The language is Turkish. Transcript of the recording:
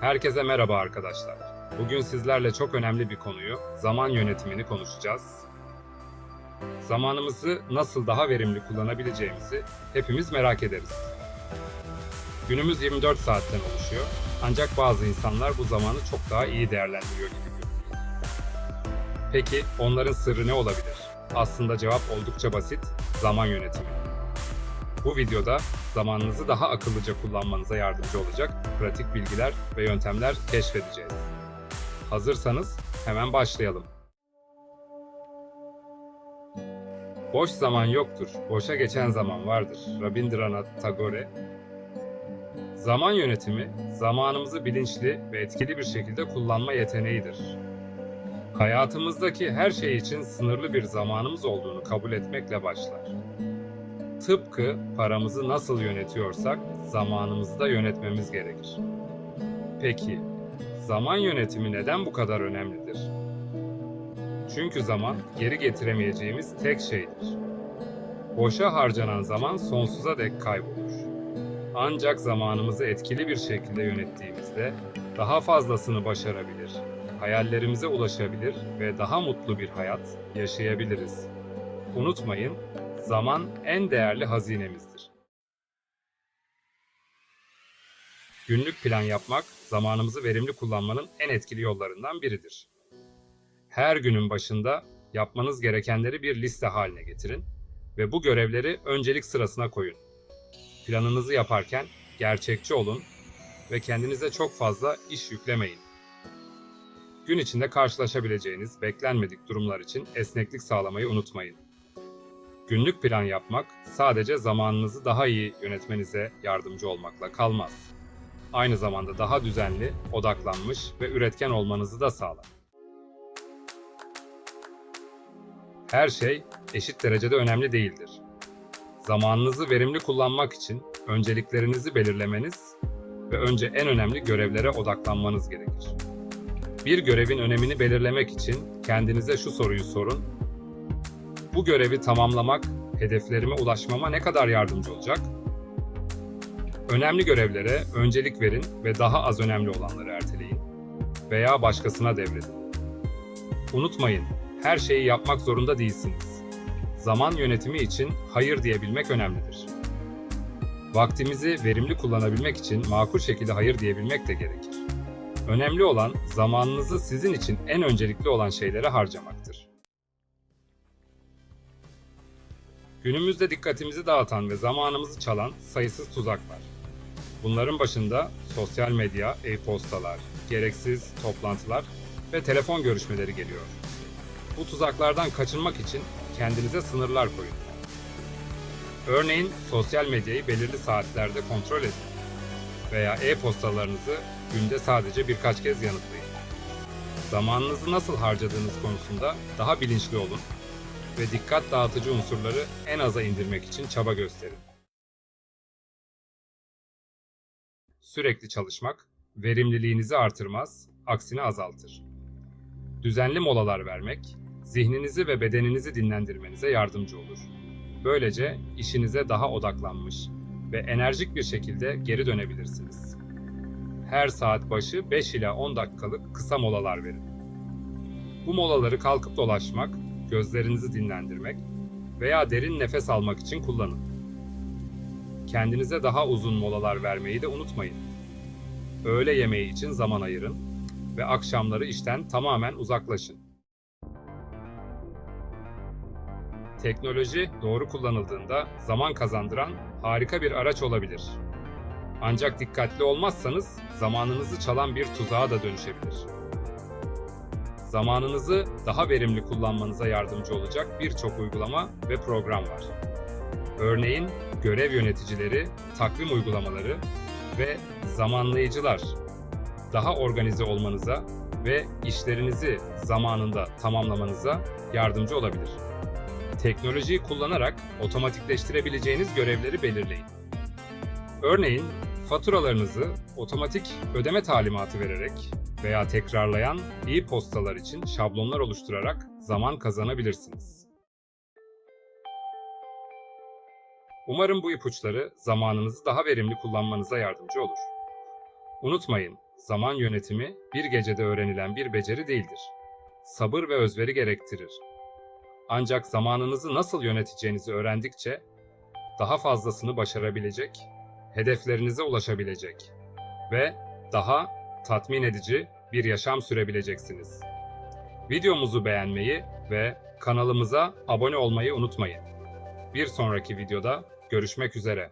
Herkese merhaba arkadaşlar. Bugün sizlerle çok önemli bir konuyu, zaman yönetimini konuşacağız. Zamanımızı nasıl daha verimli kullanabileceğimizi hepimiz merak ederiz. Günümüz 24 saatten oluşuyor. Ancak bazı insanlar bu zamanı çok daha iyi değerlendiriyor gibi görünüyor. Peki onların sırrı ne olabilir? Aslında cevap oldukça basit, zaman yönetimi. Bu videoda zamanınızı daha akıllıca kullanmanıza yardımcı olacak pratik bilgiler ve yöntemler keşfedeceğiz. Hazırsanız hemen başlayalım. Boş zaman yoktur, boşa geçen zaman vardır. Rabindranath Tagore. Zaman yönetimi, zamanımızı bilinçli ve etkili bir şekilde kullanma yeteneğidir. Hayatımızdaki her şey için sınırlı bir zamanımız olduğunu kabul etmekle başlar. Tıpkı paramızı nasıl yönetiyorsak zamanımızı da yönetmemiz gerekir. Peki, zaman yönetimi neden bu kadar önemlidir? Çünkü zaman geri getiremeyeceğimiz tek şeydir. Boşa harcanan zaman sonsuza dek kaybolur. Ancak zamanımızı etkili bir şekilde yönettiğimizde daha fazlasını başarabilir, hayallerimize ulaşabilir ve daha mutlu bir hayat yaşayabiliriz. Unutmayın, zaman en değerli hazinemizdir. Günlük plan yapmak, zamanımızı verimli kullanmanın en etkili yollarından biridir. Her günün başında yapmanız gerekenleri bir liste haline getirin ve bu görevleri öncelik sırasına koyun. Planınızı yaparken gerçekçi olun ve kendinize çok fazla iş yüklemeyin. Gün içinde karşılaşabileceğiniz beklenmedik durumlar için esneklik sağlamayı unutmayın. Günlük plan yapmak sadece zamanınızı daha iyi yönetmenize yardımcı olmakla kalmaz. Aynı zamanda daha düzenli, odaklanmış ve üretken olmanızı da sağlar. Her şey eşit derecede önemli değildir. Zamanınızı verimli kullanmak için önceliklerinizi belirlemeniz ve önce en önemli görevlere odaklanmanız gerekir. Bir görevin önemini belirlemek için kendinize şu soruyu sorun bu görevi tamamlamak hedeflerime ulaşmama ne kadar yardımcı olacak? Önemli görevlere öncelik verin ve daha az önemli olanları erteleyin veya başkasına devredin. Unutmayın, her şeyi yapmak zorunda değilsiniz. Zaman yönetimi için hayır diyebilmek önemlidir. Vaktimizi verimli kullanabilmek için makul şekilde hayır diyebilmek de gerekir. Önemli olan zamanınızı sizin için en öncelikli olan şeylere harcamaktır. Günümüzde dikkatimizi dağıtan ve zamanımızı çalan sayısız tuzak var. Bunların başında sosyal medya, e-postalar, gereksiz toplantılar ve telefon görüşmeleri geliyor. Bu tuzaklardan kaçınmak için kendinize sınırlar koyun. Örneğin sosyal medyayı belirli saatlerde kontrol edin veya e-postalarınızı günde sadece birkaç kez yanıtlayın. Zamanınızı nasıl harcadığınız konusunda daha bilinçli olun ve dikkat dağıtıcı unsurları en aza indirmek için çaba gösterin. Sürekli çalışmak verimliliğinizi artırmaz, aksine azaltır. Düzenli molalar vermek zihninizi ve bedeninizi dinlendirmenize yardımcı olur. Böylece işinize daha odaklanmış ve enerjik bir şekilde geri dönebilirsiniz. Her saat başı 5 ila 10 dakikalık kısa molalar verin. Bu molaları kalkıp dolaşmak, gözlerinizi dinlendirmek veya derin nefes almak için kullanın. Kendinize daha uzun molalar vermeyi de unutmayın. Öğle yemeği için zaman ayırın ve akşamları işten tamamen uzaklaşın. Teknoloji doğru kullanıldığında zaman kazandıran harika bir araç olabilir. Ancak dikkatli olmazsanız zamanınızı çalan bir tuzağa da dönüşebilir. Zamanınızı daha verimli kullanmanıza yardımcı olacak birçok uygulama ve program var. Örneğin görev yöneticileri, takvim uygulamaları ve zamanlayıcılar daha organize olmanıza ve işlerinizi zamanında tamamlamanıza yardımcı olabilir. Teknolojiyi kullanarak otomatikleştirebileceğiniz görevleri belirleyin. Örneğin faturalarınızı otomatik ödeme talimatı vererek veya tekrarlayan e-postalar için şablonlar oluşturarak zaman kazanabilirsiniz. Umarım bu ipuçları zamanınızı daha verimli kullanmanıza yardımcı olur. Unutmayın, zaman yönetimi bir gecede öğrenilen bir beceri değildir. Sabır ve özveri gerektirir. Ancak zamanınızı nasıl yöneteceğinizi öğrendikçe daha fazlasını başarabilecek, hedeflerinize ulaşabilecek ve daha tatmin edici bir yaşam sürebileceksiniz. Videomuzu beğenmeyi ve kanalımıza abone olmayı unutmayın. Bir sonraki videoda görüşmek üzere.